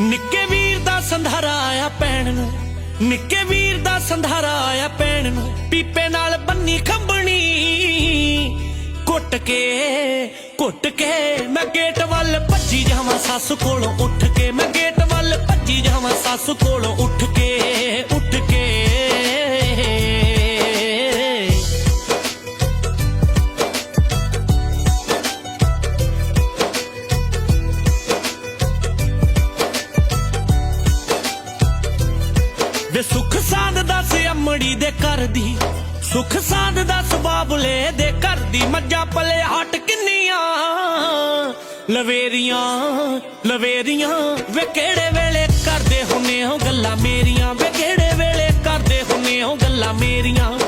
ਨਿੱਕੇ ਵੀਰ ਦਾ ਸੰਧਾਰਾ ਆਇਆ ਪੈਣ ਨੂੰ। ਨਿੱਕੇ ਵੀਰ ਦਾ ਸੰਧਾਰਾ ਆਇਆ ਪੈਣ ਨੂੰ। ਪੀਪੇ ਨਾਲ ਬੰਨੀ ਖੰਬਣੀ ਕੁੱਟ ਕੇ ਕੁੱਟ ਕੇ ਮੈਂ ਗੇਟ ਵੱਲ ਭੱਜੀ ਜਾਵਾਂ। ਸੱਸ ਕੋਲੋਂ ਉੱਠ ਕੇ ਮੈਂ ਗੇਟ ਵੱਲ ਭੱਜੀ ਜਾਵਾਂ। ਸੱਸ ਕੋਲੋਂ ਉੱਠ ਕੇ ਉੱਠ ਵੇ ਸੁਖ ਸਾਧ ਦੱਸ ਅਮੜੀ ਦੇ ਘਰ ਦੀ। ਸੁਖ ਸਾਧ ਦੱਸ ਬਾਬਲੇ ਦੇ ਘਰ ਦੀ। ਮੱਝਾਂ ਪਲੇ ਹਟ ਕਿੰਨੀਆਂ? ਲਵੇਰੀਆਂ ਲਵੇਰੀਆਂ, ਵੇ ਕਿਹੜੇ ਵੇਲੇ ਕਰਦੇ ਹੁੰਨੇ ਹੋ ਗੱਲਾਂ ਮੇਰੀਆਂ? ਵੇ ਕਿਹੜੇ ਵੇਲੇ ਕਰਦੇ ਹੁੰਨੇ ਹੋ ਗੱਲਾਂ ਮੇਰੀਆਂ?